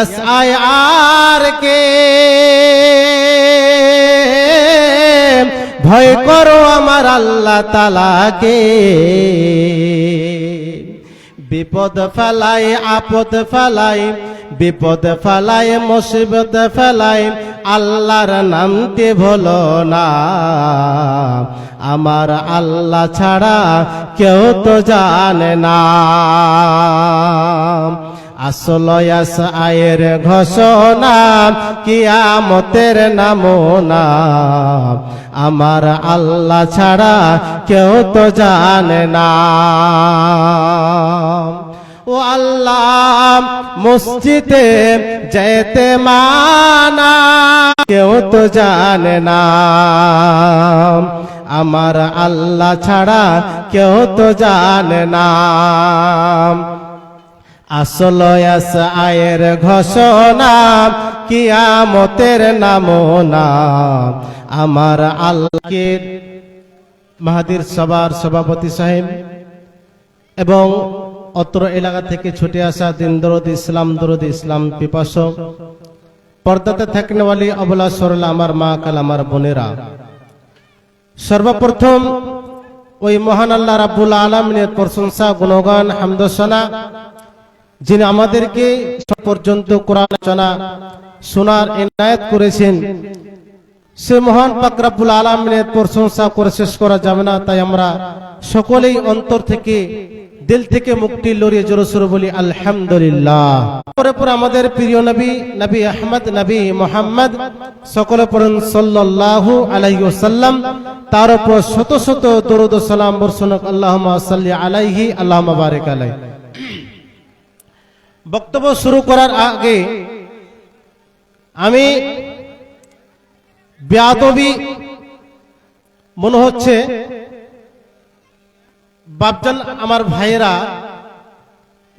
S I আর কে ভয় করো আমার আল্লাহ তালাকে। বিপদ ফেলাই, আপদ ফেলাই, বিপদ ফেলাই, মুসিবত ফেলাই, আল্লাহর নামতে ভুলো না। আমার আল্লাহ ছাড়া কেউ তো জানে না। আসলয়াস আয়ের ঘোষণা, কিয়ামতের নামনা। আমার আল্লাহ ছাড়া কেউ তো জানে না। ও আল্লাহ, মসজিদে যেতে মানা, কেউ তো জানে না। আমার আল্লাহ ছাড়া কেউ তো জানে না। আসল আস আয়ের ঘোষণা, কিয়ামতের নামনা আমার আল্লাহকে মাহাদির সবার সভাপতি সাহেব এবং অত্র এলাকা থেকে ছুটে আসা দিন দরদ ইসলাম দরদ ইসলাম পিপাসক, পর্দাতে থাকনেওয়ালি অবলা সরলা আমার মা কাল আমার বোনেরা। সর্বপ্রথম ওই মহান আল্লাহ রাব্বুল আলমিনের প্রশংসা, গুণগান, হামদসনা যিনি আমাদেরকে পর্যন্ত কোরআন আলোচনা শোনার এনায়েত করেছেন, সে মহান পাকরাবুল আলমিনের প্রশংসা করে শেষ করা যাবে না। তাই আমরা সকলেই অন্তর থেকে, দিল থেকে মুক্তি লড়িয়ে জোরসুর বলি, আলহামদুলিল্লাহ। পরে আমাদের প্রিয় নবী নবী আহমদ, নবী মোহাম্মদ সকলে পড়েন তার উপর শত শত দরুদ সালাম বর্ষণ আল্লাহুম্মা আলাইহি আলাইহি। বক্তব্য শুরু করার আগে আমি বেয়াদবি মনে হচ্ছে বাপজান আমার ভাইয়েরা,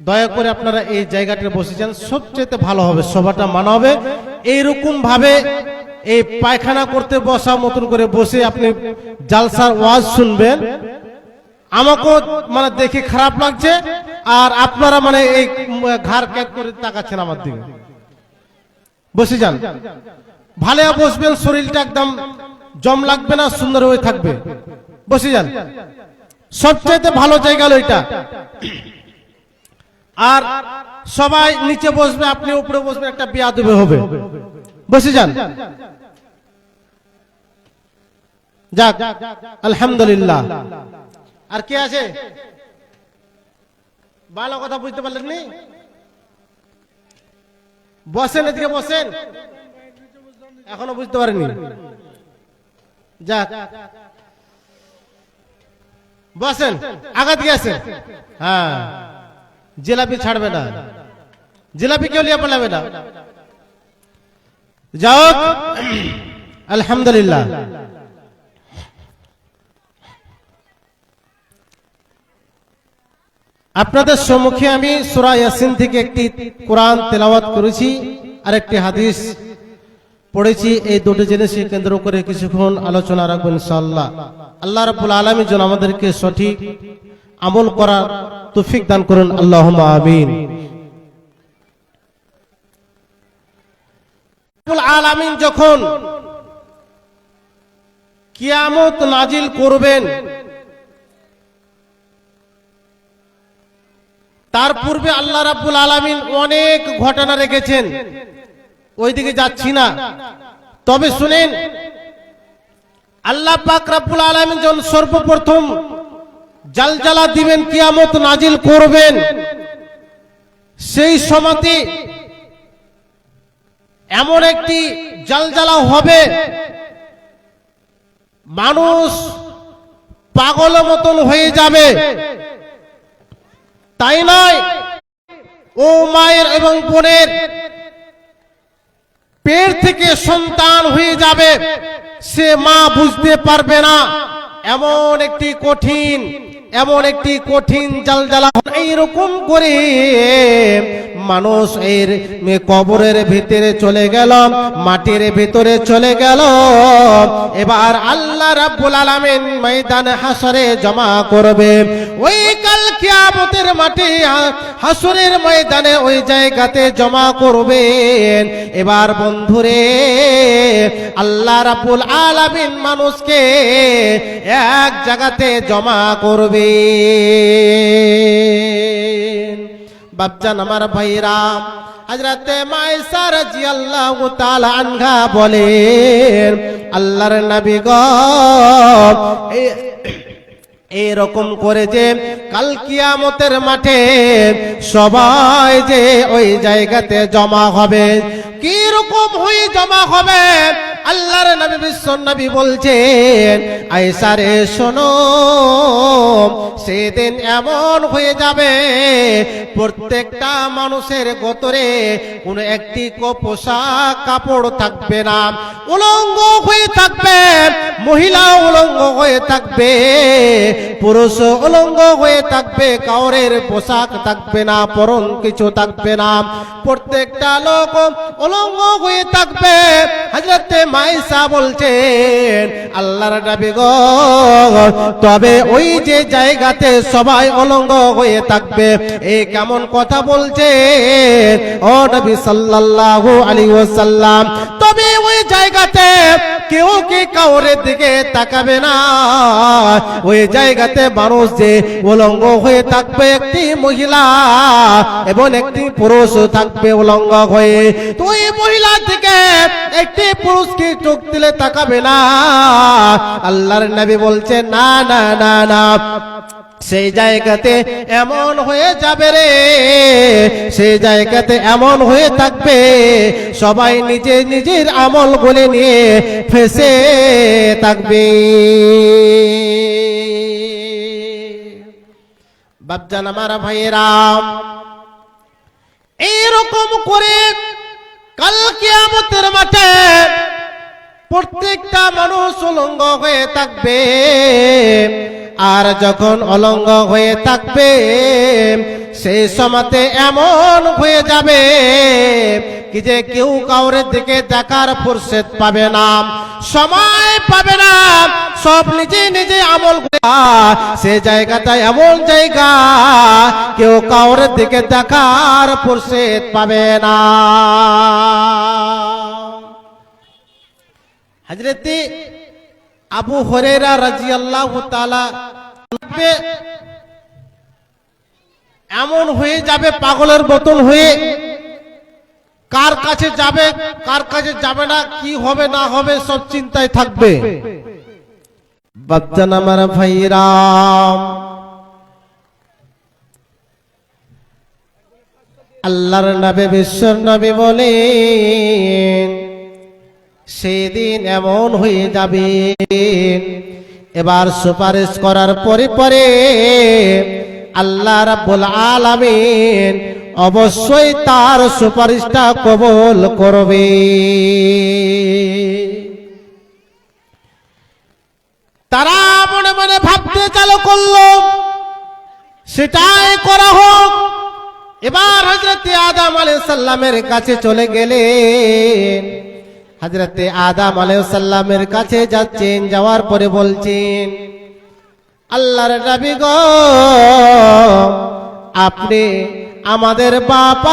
দয়া করে আপনারা এই জায়গাটা বসেছেন সবচেয়ে ভালো হবে, সভাটা মানা হবে এইরকম ভাবে এই পায়খানা করতে বসা মতন করে বসে আপনি জালসার ওয়াজ শুনবেন। আমাকেও মানে দেখে খারাপ লাগছে। আর আপনারা মানে এই ঘাড় ক্যাক করে তাকাচ্ছেন আমার দিকে। বসে যান। ভালো বসবেন, শরীরটা একদম জম লাগবে না, সুন্দর হয়ে থাকবে। বসে যান। সবচাইতে ভালো জায়গা হলো এটা। আর সবাই নিচে বসবে, আপনি উপরে বসবেন, একটা বিয়া দেবে হবে। বসে যান। যাক, আলহামদুলিল্লাহ। আর কে আছে? ভালো কথা বুঝতে পারলেন নি? বসেন এদিকে বসেন। এখনও বুঝতে পারেনি যাক। বসেন, আঘাত গিয়েছে হ্যাঁ। জিলাপি ছাড়বে না। জিলাপি কেউ লিয়ে পালাবে না। যাও আলহামদুলিল্লাহ। আপনাদের সম্মুখে আমি সুরা ইয়াসিন থেকে একটি কোরআন তেলাওয়াত করেছি আর একটি হাদিস পড়েছি। এই দুটো জিনিসকে কেন্দ্র করে কিছুক্ষণ আলোচনা রাখব ইনশাআল্লাহ। আল্লাহ রাব্বুল আলামিন যেন আমাদেরকে সঠিক আমল করার তৌফিক দান করুন। আল্লাহ আমিন। আলামিন যখন কিয়ামত নাজিল করবেন তার পূর্বে আল্লাহ রাব্বুল আলামিন অনেক ঘটনা রেখেছেন। ওইদিকে যাচ্ছি না। তবে শুনেন, আল্লাহ পাক রাব্বুল আলামিন যখন সর্বপ্রথম জালজালা দিবেন, কিয়ামত নাজিল করবেন, সেই সময়তে এমন একটি জালজালা হবে, মানুষ পাগল মতন হয়ে যাবে। তাই নয়। ও মায়ের এবং বোনের পেট থেকে সন্তান হয়ে যাবে, সে মা বুঝতে পারবে না। এমন একটি কঠিন, এমন একটি কঠিন জালজালা। এইরকম করে মানুষ এর কবরের ভিতরে চলে গেল, মাটির ভিতরে চলে গেল। এবার আল্লাহ রাব্বুল আলামিন ময়দান হাসরে জমা করবে। ওই কিয়ামতের হা- হাসরের ময়দানে ওই জায়গাতে জমা করবেন। এবার বন্ধুরে, আল্লাহ রাব্বুল আলামিন মানুষকে এক জায়গাতে জমা করবে বাপজান আমার ভাইরা হজরতে মাইসা রাদিয়াল্লাহু তাআলা আনহা বলেন, আল্লাহর নবী গো এরকম করে যে কাল কিয়ামতের মাঠে সবাই যে ওই জায়গাতে জমা হবে কি রকম হয়ে জমা হবে? আল্লাহর নবী, বিশ্ব নবী বলছেন আয়সা রে শোনো, সেদিন এমন হয়ে যাবে, প্রত্যেকটা মানুষের গোতরে কোন একটি পোশাক কাপড় থাকবে না, উলঙ্গ হয়ে থাকবে মহিলা উলঙ্গ হয়ে থাকবে, পুরুষ উলঙ্গ হয়ে থাকবে, কাউরের পোশাক থাকবে না, পরন কিছু থাকবে না। প্রত্যেকটা লোক উলঙ্গ হয়ে থাকবে। হজরতে মাইসা বলছেন, আল্লাহর নবী গো, তবে ওই যে জায়গাতে সবাই অলঙ্গ হয়ে থাকবে এই কেমন কথা বলছে ও নবী সাল্লাল্লাহু আলাইহি ওয়াসাল্লাম, তবে ওই জায়গাতে কেউ কি কাউরের দিকে তাকাবে না? ওই জায়গাতে মানুষ যে উলঙ্গ হয়ে থাকবে, একটি মহিলা এবং একটি পুরুষ থাকবে উলঙ্গ হয়ে। তো মহিলা মহিলার দিকে একটি পুরুষকে চোখ দিলে তাকাবে না? আল্লাহর নবী বলছে, না না না না। সেই জায়গাতে এমন হয়ে যাবে রে। সেই জায়গাতে এমন হয়ে থাকবে। সবাই নিজে নিজের আমল বলে নিয়ে ফেসে থাকবে। বাপজান আমার ভাইয়েরাম এইরকম করে কাল কিয়ামতের মাঠে প্রত্যেকটা মানুষ উলঙ্গ হয়ে থাকবে। আর যখন অলঙ্গ হয়ে থাকবে সেই সময়তে এমন হয়ে যাবে কি যে কেউ কাউরের দিকে দেখার ফুরসেত পাবে না, সময় পাবে না। সব নিজে নিজে আমল সে জায়গাটা এমন জায়গা, কেউ কাউরের দিকে দেখার ফুরসেত পাবে না। হজরতে আবু হরেরা রাজিয়াল্লাহু তাআলা এমন হয়ে যাবে পাগলের মতন হয়ে। কার কাছে যাবে, কার কাছে যাবে না, কি হবে না হবে সব চিন্তায় থাকবে। বাচ্চান আমার ভাইরাম আল্লাহর নবী, বিশ্বর নবী বলেন সেদিন এমন হয়ে যাবে। এবার সুপারিশ করার পরে পরে আল্লাহ রাব্বুল আলামিন অবশ্যই তার সুপারিশটা কবুল করবে। তারা মনে মনে ভাবতে চালু করল, সেটাই করা হোক। এবার হজরত আদম আলাইহিস সাল্লামের কাছে চলে গেলেন। হজরতে আদাম আলাইসাল্লামের কাছে যাচ্ছেন যাওয়ার পরে বলছেন আল্লাহর নবী গো আপনি আমাদের বাপ